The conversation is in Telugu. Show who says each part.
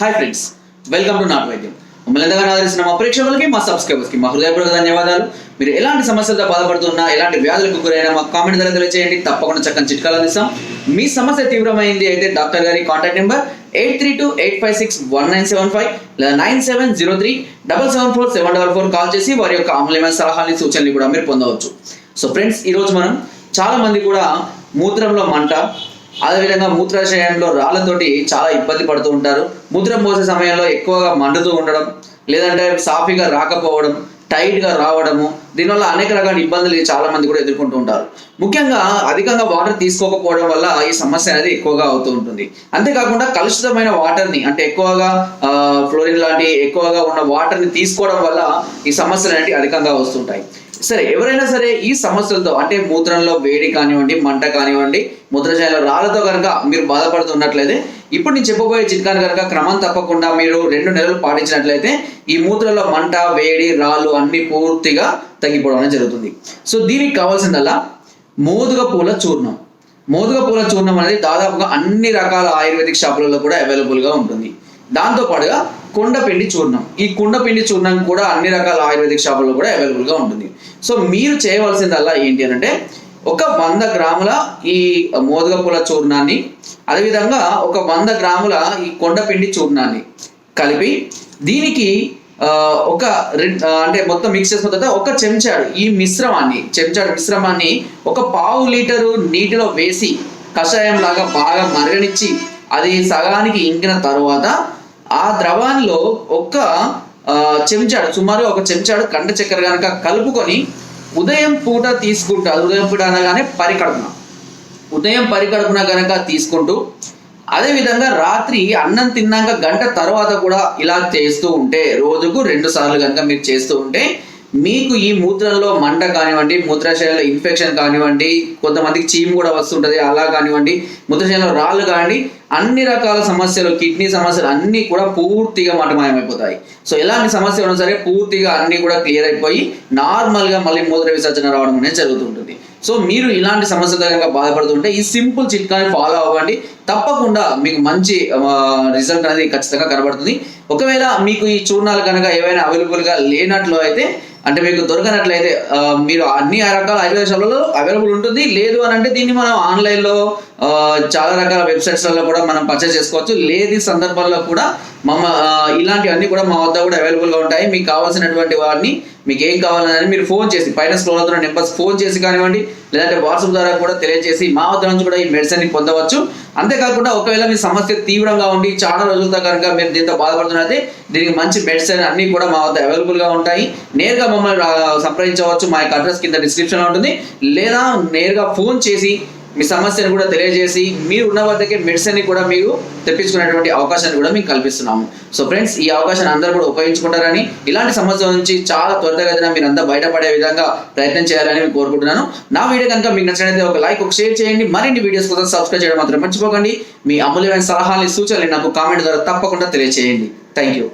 Speaker 1: హాయ్ ఫ్రెండ్స్ వెల్కమ్ టు నాట్ వైద్యం మమ్మల్ని ఎంతగానో ఆదరిస్తున్న మా ప్రేక్షకులకి మా సబ్స్క్రైబర్స్కి మా హృదయపూర్వక ధన్యవాదాలు. మీరు ఎలాంటి సమస్యలతో బాధపడుతున్నా ఎలాంటి వ్యాధులకు గురైనా మా కామెంట్ ద్వారా తెలియజేయండి తప్పకుండా చక్కని చిట్కాలు అందిస్తాం. మీ సమస్య తీవ్రమైంది అయితే డాక్టర్ గారి contact number eight three two eight five six one nine seven five లేదా nine seven zero three double seven four seven double four call చేసి వారి యొక్క అమూల్యమైన సలహాలని సూచనలు కూడా మీరు పొందవచ్చు. సో ఫ్రెండ్స్ ఈరోజు మనం చాలా మంది కూడా మూత్రంలో మంట అదేవిధంగా మూత్రాశయంలో రాళ్ళతోటి చాలా ఇబ్బంది పడుతూ ఉంటారు. మూత్రం పోసే సమయంలో ఎక్కువగా మండుతూ ఉండడం లేదంటే సాఫీగా రాకపోవడం టైట్గా రావడము దీనివల్ల అనేక రకాల ఇబ్బందులు చాలా మంది కూడా ఎదుర్కొంటూ ఉంటారు. ముఖ్యంగా అధికంగా వాటర్ తీసుకోకపోవడం వల్ల ఈ సమస్య అనేది ఎక్కువగా అవుతూ ఉంటుంది. అంతేకాకుండా కలుషితమైన వాటర్ని అంటే ఎక్కువగా ఫ్లోరిన్ లాంటి ఎక్కువగా ఉన్న వాటర్ని తీసుకోవడం వల్ల ఈ సమస్యలు అనేవి అధికంగా వస్తుంటాయి. సరే ఎవరైనా సరే ఈ సమస్యలతో అంటే మూత్రంలో వేడి కానివ్వండి మంట కానివ్వండి మూత్రశయంలో రాళ్ళతో కనుక మీరు బాధపడుతున్నట్లయితే ఇప్పుడు నేను చెప్పబోయే చిట్కాను కనుక క్రమం తప్పకుండా మీరు రెండు నెలలు పాటించినట్లయితే ఈ మూత్రంలో మంట వేడి రాళ్ళు అన్ని పూర్తిగా తగ్గిపోవడం అనేది జరుగుతుంది. సో దీనికి కావాల్సిందల్లా మోదుగ పూల చూర్ణం. మోదుగ పూల చూర్ణం అనేది దాదాపుగా అన్ని రకాల ఆయుర్వేదిక్ షాపులలో కూడా అవైలబుల్గా ఉంటుంది. దాంతో పాటుగా కుండపిండి చూర్ణం. ఈ కుండపిండి చూర్ణం కూడా అన్ని రకాల ఆయుర్వేదిక్ షాపుల్లో కూడా అవైలబుల్గా ఉంటుంది. సో మీరు చేయవలసిందల్లా ఏంటి అని అంటే ఒక వంద గ్రాముల ఈ మోదుగ పూల చూర్ణాన్ని అదేవిధంగా ఒక వంద గ్రాముల ఈ కొండపిండి చూర్ణాన్ని కలిపి దీనికి ఒక అంటే మొత్తం మిక్స్ చేసిన తర్వాత ఒక చెంచాడు ఈ మిశ్రమాన్ని చెంచాడు మిశ్రమాన్ని ఒక పావు లీటరు నీటిలో వేసి కషాయం లాగా బాగా మరగనిచ్చి అది సగానికి ఇంకిన తర్వాత ఆ ద్రవాన్ని ఒక్క చెంచాడు సుమారు ఒక చెంచాడు కండ చక్కెర కనుక కలుపుకొని ఉదయం పూట తీసుకుంటారు ఉదయం పూట అనగానే పరికడుపున. ఉదయం పరికడుపున కనుక తీసుకుంటూ అదేవిధంగా రాత్రి అన్నం తిన్నాక గంట తర్వాత కూడా ఇలా చేస్తూ ఉంటే రోజుకు రెండు సార్లు కనుక మీరు చేస్తూ ఉంటే మీకు ఈ మూత్రంలో మంట కానివ్వండి మూత్రాశయాల్లో ఇన్ఫెక్షన్ కానివ్వండి కొంతమందికి చీము కూడా వస్తుంటుంది అలా కానివ్వండి మూత్రాశయంలో రాళ్ళు కానివ్వండి అన్ని రకాల సమస్యలు కిడ్నీ సమస్యలు అన్నీ కూడా పూర్తిగా మటమాయమైపోతాయి. సో ఎలాంటి సమస్య ఉన్నా సరే పూర్తిగా అన్నీ కూడా క్లియర్ అయిపోయి నార్మల్గా మళ్ళీ మూత్ర విసర్జన రావడం అనేది జరుగుతుంటుంది. సో మీరు ఇలాంటి సమస్యలతో కనుక బాధపడుతుంటే ఈ సింపుల్ చిట్కాని ఫాలో అవ్వండి. తప్పకుండా మీకు మంచి రిజల్ట్ అనేది ఖచ్చితంగా కనబడుతుంది. ఒకవేళ మీకు ఈ చూర్ణాలు కనుక ఏవైనా అవైలబుల్గా లేనట్లు అయితే అంటే మీకు దొరకనట్లయితే మీరు అన్ని రకాల ఆయుర్వేద షాపులలో అవైలబుల్ ఉంటుంది. లేదు అని అంటే దీన్ని మనం ఆన్లైన్లో చాలా రకాల వెబ్సైట్స్లలో కూడా మనం పర్చేస్ చేసుకోవచ్చు. లేని సందర్భాల్లో కూడా మమ్మ ఇలాంటివన్నీ కూడా మా వద్ద కూడా అవైలబుల్గా ఉంటాయి. మీకు కావాల్సినటువంటి వాటిని మీకు ఏం కావాలని మీరు ఫోన్ చేసి పైన స్క్రోల్ అవుతున్న నెంబర్స్ ఫోన్ చేసి కానివ్వండి లేదంటే వాట్సాప్ ద్వారా కూడా తెలియజేసి మా వద్ద నుంచి కూడా ఈ మెడిసిన్ని పొందవచ్చు. అంతేకాకుండా ఒకవేళ మీ సమస్య తీవ్రంగా ఉండి చాలా రోజులతో కనుక మీరు దీంతో బాధపడుతున్నట్లయితే దీనికి మంచి మెడిసిన్ అన్ని కూడా మా వద్ద అవైలబుల్గా ఉంటాయి. నేరుగా మమ్మల్ని సంప్రదించవచ్చు. మా యొక్క అడ్రస్ కింద డిస్క్రిప్షన్లో ఉంటుంది. లేదా నేరుగా ఫోన్ చేసి మీ సమస్యను కూడా తెలియజేసి మీరు ఉన్న వద్దకే మెడిసిన్ కూడా మీరు తెప్పించుకునేటువంటి అవకాశాన్ని కూడా మీకు కల్పిస్తున్నాము. సో ఫ్రెండ్స్ ఈ అవకాశాన్ని అందరూ కూడా ఉపయోగించుకుంటారని ఇలాంటి సమస్య నుంచి చాలా త్వరగా మీరు అంతా బయటపడే విధంగా ప్రయత్నం చేయాలని మీకు కోరుకుంటున్నాను. నా వీడియో కనుక మీకు నచ్చినట్లయితే ఒక లైక్ ఒక షేర్ చేయండి. మరిన్ని వీడియోస్ కోసం సబ్స్క్రైబ్ చేయడం మాత్రం మర్చిపోకండి. మీ అమూల్యమైన సలహాలని సూచనలు నాకు కామెంట్ ద్వారా తప్పకుండా తెలియజేయండి థ్యాంక్ యూ.